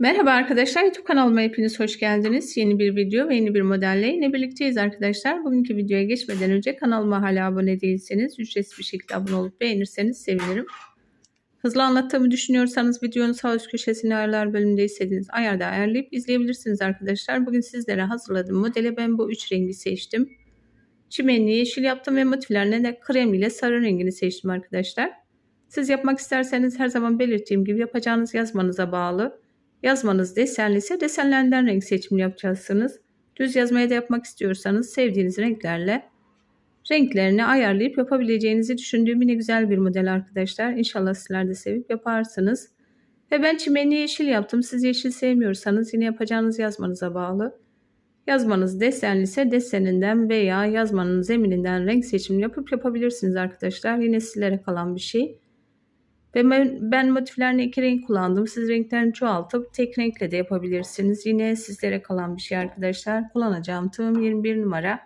Merhaba arkadaşlar YouTube kanalıma hepiniz hoş geldiniz. Yeni bir video ve yeni bir modelle yine birlikteyiz arkadaşlar. Bugünkü videoya geçmeden önce kanalıma hala abone değilseniz ücretsiz bir şekilde abone olup beğenirseniz sevinirim. Hızlı anlattığımı düşünüyorsanız videonun sağ üst köşesine ayarlar bölümünde istediğiniz ayarda ayarlayıp izleyebilirsiniz arkadaşlar. Bugün sizlere hazırladığım modele ben bu üç rengi seçtim. Çimenli yeşil yaptım ve motiflerine de krem ile sarı rengini seçtim arkadaşlar. Siz yapmak isterseniz her zaman belirttiğim gibi yapacağınız yazmanıza bağlı. Yazmanız desenli ise desenlerden renk seçimi yapacaksınız. Düz yazmaya da yapmak istiyorsanız sevdiğiniz renklerle renklerini ayarlayıp yapabileceğinizi düşündüğüm yine güzel bir model arkadaşlar. İnşallah sizler de sevip yaparsınız. Ve ben çimenli yeşil yaptım. Siz yeşil sevmiyorsanız yine yapacağınız yazmanıza bağlı. Yazmanız desenli ise deseninden veya yazmanın zemininden renk seçimi yapıp yapabilirsiniz arkadaşlar. Yine sizlere kalan bir şey. Ve ben, ben motiflerini iki renk kullandım. Siz renklerini çoğaltıp tek renkle de yapabilirsiniz. Yine sizlere kalan bir şey arkadaşlar. Kullanacağım tığım 21 numara.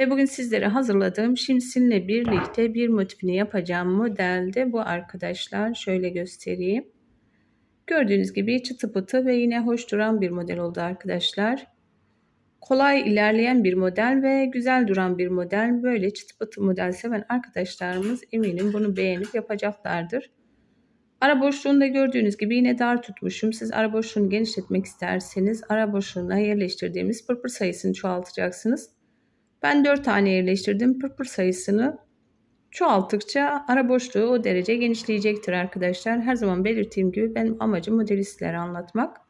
Ve bugün sizlere hazırladığım şimsinle birlikte bir motifini yapacağım modelde bu arkadaşlar. Şöyle göstereyim. Gördüğünüz gibi çıtı pıtı ve yine hoş duran bir model oldu arkadaşlar kolay ilerleyen bir model ve güzel duran bir model. Böyle çıtı pıtı model seven arkadaşlarımız eminim bunu beğenip yapacaklardır. Ara boşluğunda gördüğünüz gibi yine dar tutmuşum. Siz ara boşluğunu genişletmek isterseniz ara boşluğuna yerleştirdiğimiz pırpır sayısını çoğaltacaksınız. Ben 4 tane yerleştirdim. Pırpır sayısını çoğalttıkça ara boşluğu o derece genişleyecektir arkadaşlar. Her zaman belirttiğim gibi benim amacım modelistlere anlatmak.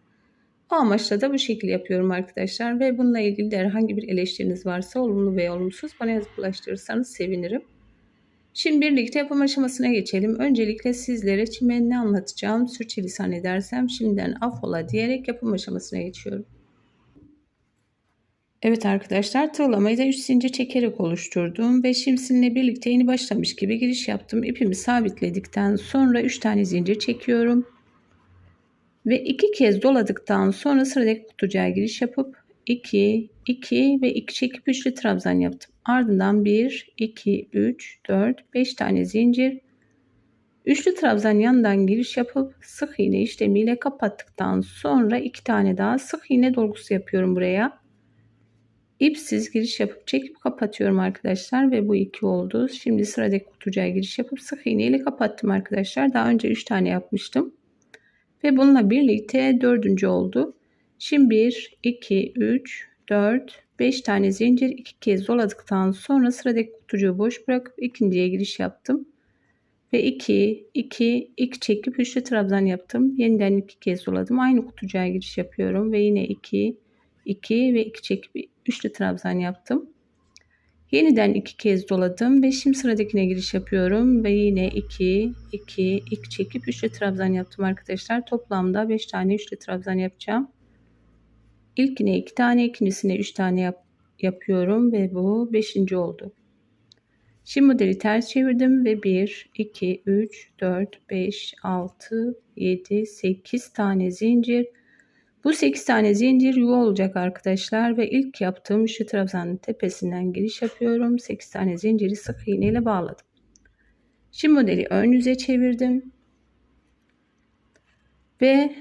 O amaçla da bu şekilde yapıyorum arkadaşlar. Ve bununla ilgili de herhangi bir eleştiriniz varsa olumlu ve olumsuz bana yazıp ulaştırırsanız sevinirim. Şimdi birlikte yapım aşamasına geçelim. Öncelikle sizlere çimenini anlatacağım. Sürçülisan edersem şimdiden affola diyerek yapım aşamasına geçiyorum. Evet arkadaşlar tığlamayı da 3 zincir çekerek oluşturdum ve şimdisinle birlikte yeni başlamış gibi giriş yaptım. İpimi sabitledikten sonra 3 tane zincir çekiyorum. Ve iki kez doladıktan sonra sıradaki kutucuğa giriş yapıp 2, 2 ve 2 çekip üçlü trabzan yaptım. Ardından 1, 2, 3, 4, 5 tane zincir. Üçlü trabzan yandan giriş yapıp sık iğne işlemiyle kapattıktan sonra iki tane daha sık iğne dolgusu yapıyorum buraya. İpsiz giriş yapıp çekip kapatıyorum arkadaşlar ve bu iki oldu. Şimdi sıradaki kutucuğa giriş yapıp sık iğne ile kapattım arkadaşlar. Daha önce 3 tane yapmıştım. Ve bununla birlikte dördüncü oldu. Şimdi 1, 2, 3, 4, 5 tane zincir iki kez doladıktan sonra sıradaki kutucuğu boş bırakıp ikinciye giriş yaptım. Ve 2, 2, 2 çekip üçlü trabzan yaptım. Yeniden iki kez doladım. Aynı kutucuğa giriş yapıyorum ve yine 2, 2 ve 2 çekip üçlü trabzan yaptım. Yeniden iki kez doladım ve şimdi sıradakine giriş yapıyorum ve yine 2 2 2 çekip üçlü trabzan yaptım arkadaşlar. Toplamda 5 tane üçlü trabzan yapacağım. İlkine 2 tane, ikincisine 3 tane yap, yapıyorum ve bu 5. oldu. Şimdi modeli ters çevirdim ve 1 2 3 4 5 6 7 8 tane zincir bu 8 tane zincir yuva olacak arkadaşlar ve ilk yaptığım şu trabzanın tepesinden giriş yapıyorum. 8 tane zinciri sık iğne ile bağladım. Şimdi modeli ön yüze çevirdim. Ve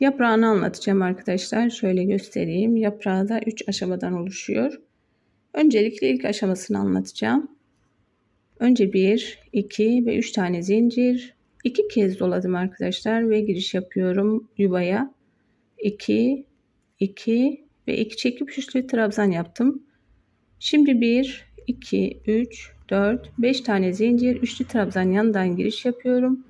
yaprağını anlatacağım arkadaşlar. Şöyle göstereyim. Yaprağı da 3 aşamadan oluşuyor. Öncelikle ilk aşamasını anlatacağım. Önce 1, 2 ve 3 tane zincir. 2 kez doladım arkadaşlar ve giriş yapıyorum yuvaya. 2, 2 ve 2 çekip üçlü trabzan yaptım. Şimdi 1, 2, 3, 4, 5 tane zincir üçlü trabzan yandan giriş yapıyorum.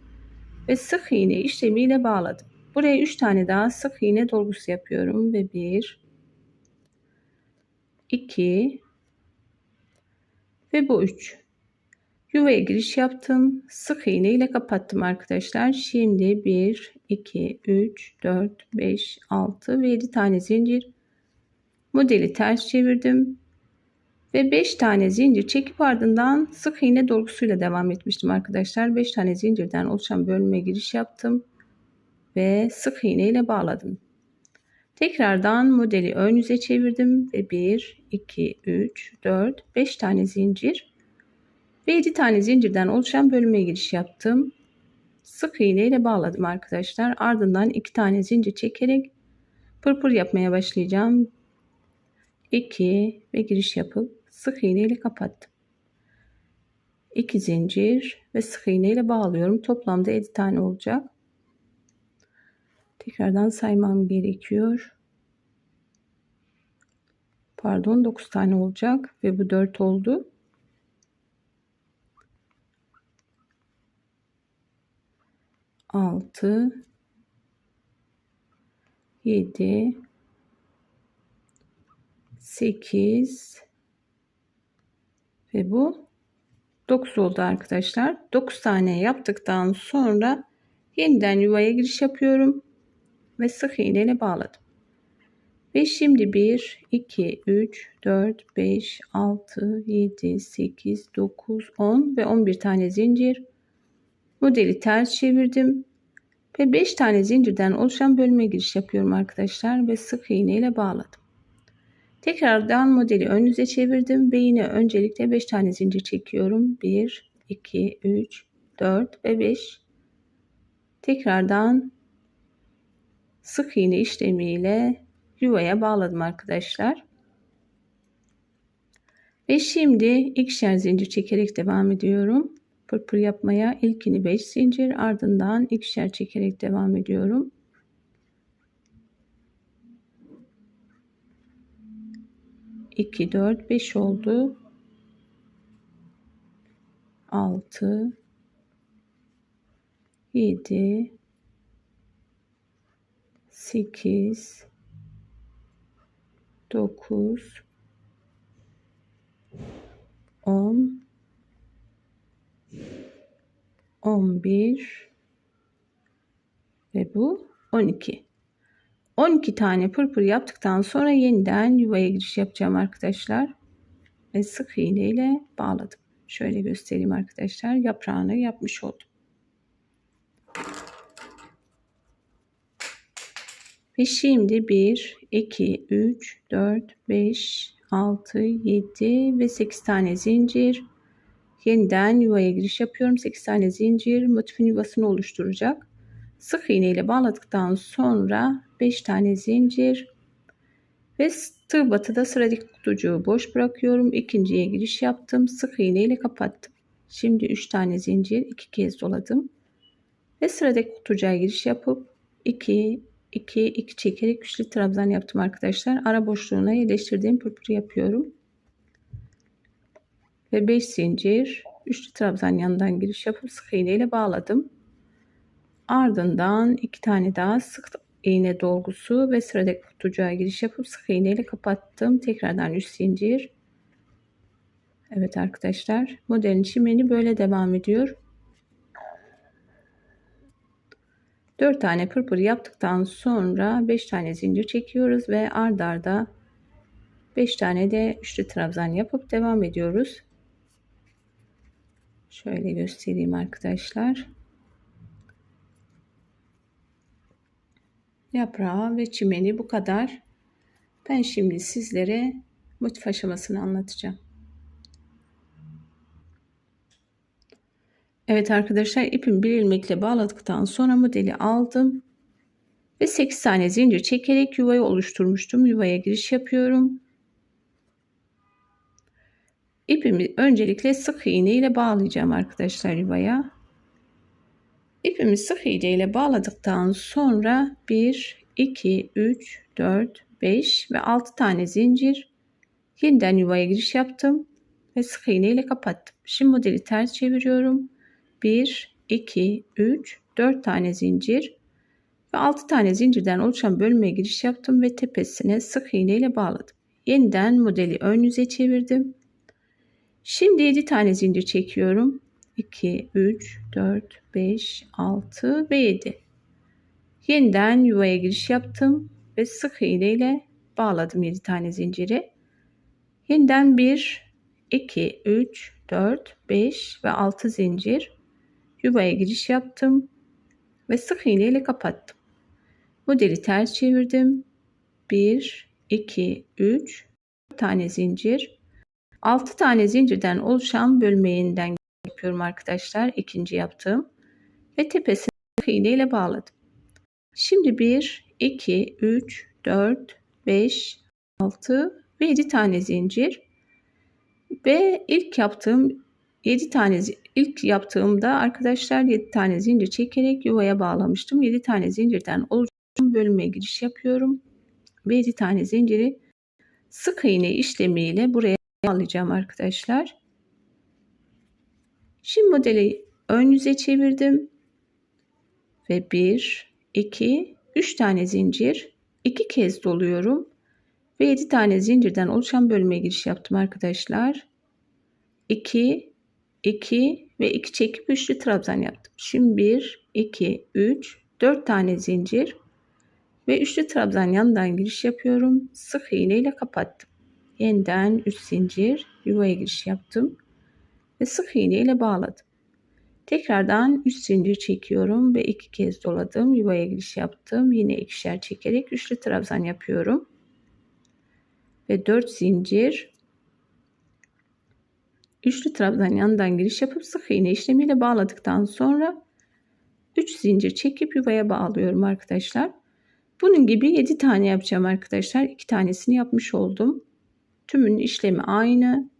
Ve sık iğne işlemiyle bağladım. Buraya 3 tane daha sık iğne dolgusu yapıyorum. Ve 1, 2 ve bu 3. Yuvaya giriş yaptım. Sık iğne ile kapattım arkadaşlar. Şimdi 1, 2, 3, 4, 5, 6 ve 7 tane zincir. Modeli ters çevirdim. Ve 5 tane zincir çekip ardından sık iğne dolgusuyla devam etmiştim arkadaşlar. 5 tane zincirden oluşan bölüme giriş yaptım. Ve sık iğne ile bağladım. Tekrardan modeli ön yüze çevirdim ve 1, 2, 3, 4, 5 tane zincir ve 7 tane zincirden oluşan bölüme giriş yaptım. sık iğne ile bağladım arkadaşlar. Ardından iki tane zincir çekerek pırpır yapmaya başlayacağım. 2 ve giriş yapıp sık iğne ile kapattım. 2 zincir ve sık iğne ile bağlıyorum. Toplamda 7 tane olacak. Tekrardan saymam gerekiyor. Pardon 9 tane olacak ve bu 4 oldu. Altı, yedi, sekiz ve bu 9 oldu arkadaşlar. 9 tane yaptıktan sonra yeniden yuvaya giriş yapıyorum ve sık iğne ile bağladım. Ve şimdi 1, 2, 3, 4, 5, 6, 7, 8, 9, 10 ve 11 tane zincir. Modeli ters çevirdim. Ve 5 tane zincirden oluşan bölme giriş yapıyorum arkadaşlar. Ve sık iğne ile bağladım. Tekrardan modeli ön yüze çevirdim. Ve yine öncelikle 5 tane zincir çekiyorum. 1, 2, 3, 4 ve 5. Tekrardan sık iğne işlemiyle yuvaya bağladım arkadaşlar. Ve şimdi ikişer zincir çekerek devam ediyorum. Pırpır yapmaya ilkini 5 zincir ardından ikişer çekerek devam ediyorum. İki, dört, beş oldu. Altı, yedi, sekiz, 9 10 11 ve bu 12. 12 tane pırpır yaptıktan sonra yeniden yuvaya giriş yapacağım arkadaşlar. Ve sık iğne ile bağladım. Şöyle göstereyim arkadaşlar. Yaprağını yapmış oldum. Ve şimdi 1, 2, 3, 4, 5, 6, 7 ve 8 tane zincir. Yeniden yuvaya giriş yapıyorum. 8 tane zincir motifin yuvasını oluşturacak. Sık iğne ile bağladıktan sonra 5 tane zincir ve tığ batıda sıradaki kutucuğu boş bırakıyorum. İkinciye giriş yaptım. Sık iğne ile kapattım. Şimdi 3 tane zincir 2 kez doladım. Ve sıradaki kutucuğa giriş yapıp 2 2 2 çekerek üçlü trabzan yaptım arkadaşlar. Ara boşluğuna yerleştirdiğim pırpırı yapıyorum. Ve 5 zincir üçlü trabzan yanından giriş yapıp sık iğne ile bağladım. Ardından iki tane daha sık iğne dolgusu ve sıradaki kutucuğa giriş yapıp sık iğne ile kapattım. Tekrardan 3 zincir. Evet arkadaşlar modelin çimeni böyle devam ediyor. 4 tane pırpır yaptıktan sonra 5 tane zincir çekiyoruz ve ard arda 5 tane de üçlü trabzan yapıp devam ediyoruz. Şöyle göstereyim arkadaşlar. Yaprağı ve çimeni bu kadar. Ben şimdi sizlere motif aşamasını anlatacağım. Evet arkadaşlar ipimi bir ilmekle bağladıktan sonra modeli aldım. Ve 8 tane zincir çekerek yuvayı oluşturmuştum. Yuvaya giriş yapıyorum. İpimi öncelikle sık iğne ile bağlayacağım arkadaşlar yuvaya. İpimi sık iğne ile bağladıktan sonra 1, 2, 3, 4, 5 ve 6 tane zincir yeniden yuvaya giriş yaptım ve sık iğne ile kapattım. Şimdi modeli ters çeviriyorum. 1, 2, 3, 4 tane zincir ve 6 tane zincirden oluşan bölmeye giriş yaptım ve tepesine sık iğne ile bağladım. Yeniden modeli ön yüze çevirdim. Şimdi 7 tane zincir çekiyorum. 2, 3, 4, 5, 6 ve 7. Yeniden yuvaya giriş yaptım ve sık iğne ile bağladım 7 tane zinciri. Yeniden 1, 2, 3, 4, 5 ve 6 zincir yuvaya giriş yaptım ve sık iğne ile kapattım. Modeli ters çevirdim. 1, 2, 3 tane zincir. 6 tane zincirden oluşan bölmeyinden yapıyorum arkadaşlar. ikinci yaptığım. ve tepesine sık iğne ile bağladım. Şimdi 1, 2, 3, 4, 5, 6 ve 7 tane zincir. Ve ilk yaptığım 7 tane ilk yaptığımda arkadaşlar 7 tane zincir çekerek yuvaya bağlamıştım. 7 tane zincirden oluşan bölüme giriş yapıyorum. Ve 7 tane zinciri sık iğne işlemiyle buraya bağlayacağım arkadaşlar. Şimdi modeli ön yüze çevirdim. Ve 1, 2, 3 tane zincir. 2 kez doluyorum. Ve 7 tane zincirden oluşan bölüme giriş yaptım arkadaşlar. 2, 2 ve 2 çekip üçlü trabzan yaptım. Şimdi 1, 2, 3, 4 tane zincir ve üçlü trabzan yanından giriş yapıyorum. Sık iğne ile kapattım. Yeniden 3 zincir yuvaya giriş yaptım ve sık iğne ile bağladım. Tekrardan 3 zincir çekiyorum ve 2 kez doladım. Yuvaya giriş yaptım. Yine ikişer çekerek üçlü trabzan yapıyorum. Ve 4 zincir üçlü trabzan yanından giriş yapıp sık iğne işlemiyle bağladıktan sonra 3 zincir çekip yuvaya bağlıyorum arkadaşlar. Bunun gibi 7 tane yapacağım arkadaşlar. 2 tanesini yapmış oldum. Tümünün işlemi aynı.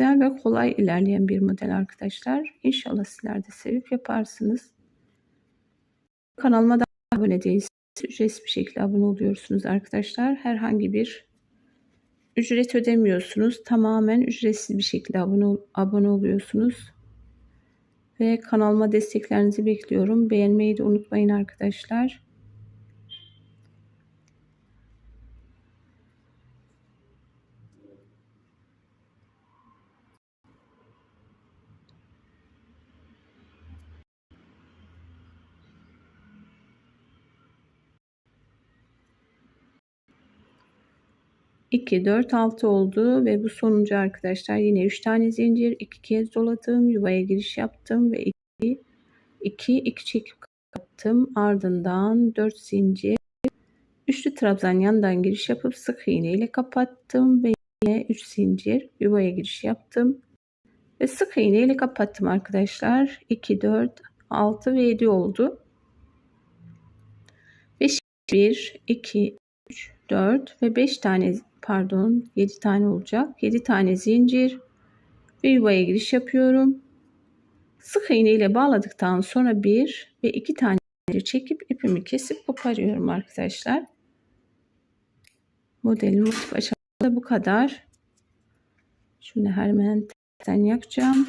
Güzel ve kolay ilerleyen bir model arkadaşlar. İnşallah sizler de sevip yaparsınız. Kanalıma da abone değilseniz ücretsiz bir şekilde abone oluyorsunuz arkadaşlar. Herhangi bir ücret ödemiyorsunuz. Tamamen ücretsiz bir şekilde abone, abone oluyorsunuz. Ve kanalıma desteklerinizi bekliyorum. Beğenmeyi de unutmayın arkadaşlar. 2, 4, 6 oldu ve bu sonuncu arkadaşlar yine 3 tane zincir 2 kez doladım yuvaya giriş yaptım ve 2 2 2 çekip kapattım ardından 4 zincir üçlü trabzan yandan giriş yapıp sık iğne ile kapattım ve yine 3 zincir yuvaya giriş yaptım ve sık iğne ile kapattım arkadaşlar. 2 4 6 ve 7 oldu. Ve 1 2 3 4 ve 5 tane pardon 7 tane olacak. 7 tane zincir ve yuvaya giriş yapıyorum. Sık iğne ile bağladıktan sonra 1 ve 2 tane çekip ipimi kesip koparıyorum arkadaşlar. Modelin motif aşamasında bu kadar. Şunu hemen tersten yakacağım.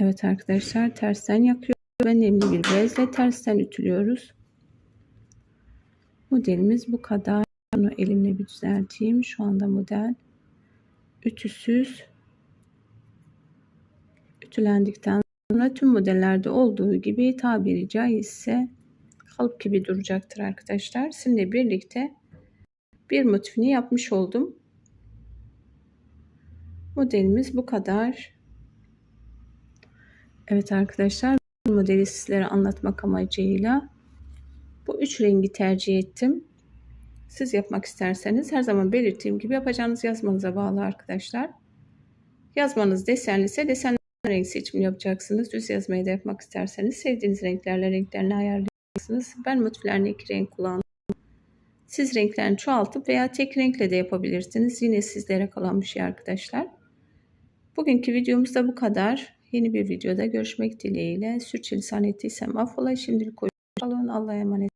Evet arkadaşlar tersten yakıyorum. Ve nemli bir bezle tersten ütülüyoruz. Modelimiz bu kadar. Elimle bir düzelteyim. Şu anda model ütüsüz ütülendikten sonra tüm modellerde olduğu gibi tabiri caizse kalıp gibi duracaktır arkadaşlar. Sizinle birlikte bir motifini yapmış oldum. Modelimiz bu kadar. Evet arkadaşlar bu modeli sizlere anlatmak amacıyla bu üç rengi tercih ettim. Siz yapmak isterseniz her zaman belirttiğim gibi yapacağınız yazmanıza bağlı arkadaşlar. Yazmanız desenli ise desen renk seçimini yapacaksınız. Düz yazmayı da yapmak isterseniz sevdiğiniz renklerle renklerini ayarlayacaksınız. Ben motiflerini iki renk kullandım. Siz renklerini çoğaltıp veya tek renkle de yapabilirsiniz. Yine sizlere kalan bir şey arkadaşlar. Bugünkü videomuz da bu kadar. Yeni bir videoda görüşmek dileğiyle. Sürçülisan ettiysem affola. Şimdilik hoşçakalın. Allah'a emanet